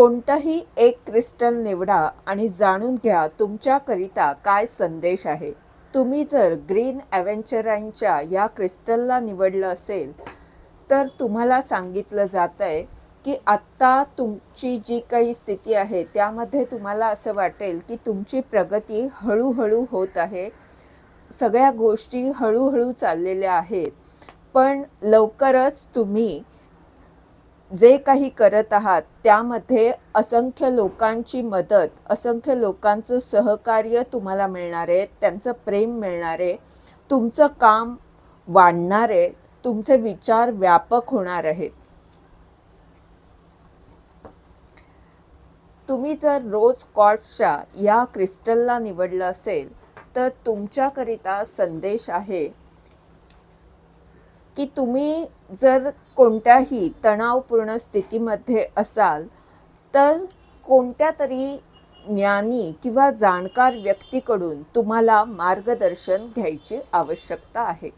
कोणतंही एक क्रिस्टल निवडा आणि जाणून घ्या तुमच्याकरिता काय संदेश आहे. तुम्ही जर ग्रीन ॲव्हेंचराईनच्या या क्रिस्टलला निवडलं असेल तर तुम्हाला सांगितलं जातं आहे की आत्ता तुमची जी काही स्थिती आहे त्यामध्ये तुम्हाला असं वाटेल की तुमची प्रगती हळूहळू होत आहे. सगळ्या गोष्टी हळूहळू चाललेल्या आहेत. पण लवकरच तुम्ही जे काही करत आहात त्यामध्ये असंख्य लोकांची मदत असंख्य लोकांचं सहकार्य तुम्हाला मिळणार आहे त्यांचं प्रेम मिळणार आहे तुमचं काम वाढणार आहे तुमचे विचार व्यापक होणार आहेत. तुम्ही जर रोज कॉटच्या या क्रिस्टलला निवडलं असेल तर तुमच्याकरिता संदेश आहे की तुम्ही जर कोणत्याही तणावपूर्ण स्थितीमध्ये असाल तर कोणत्या तरी ज्ञानी किंवा जाणकार व्यक्तीकडून तुम्हाला मार्गदर्शन घ्यायची आवश्यकता आहे.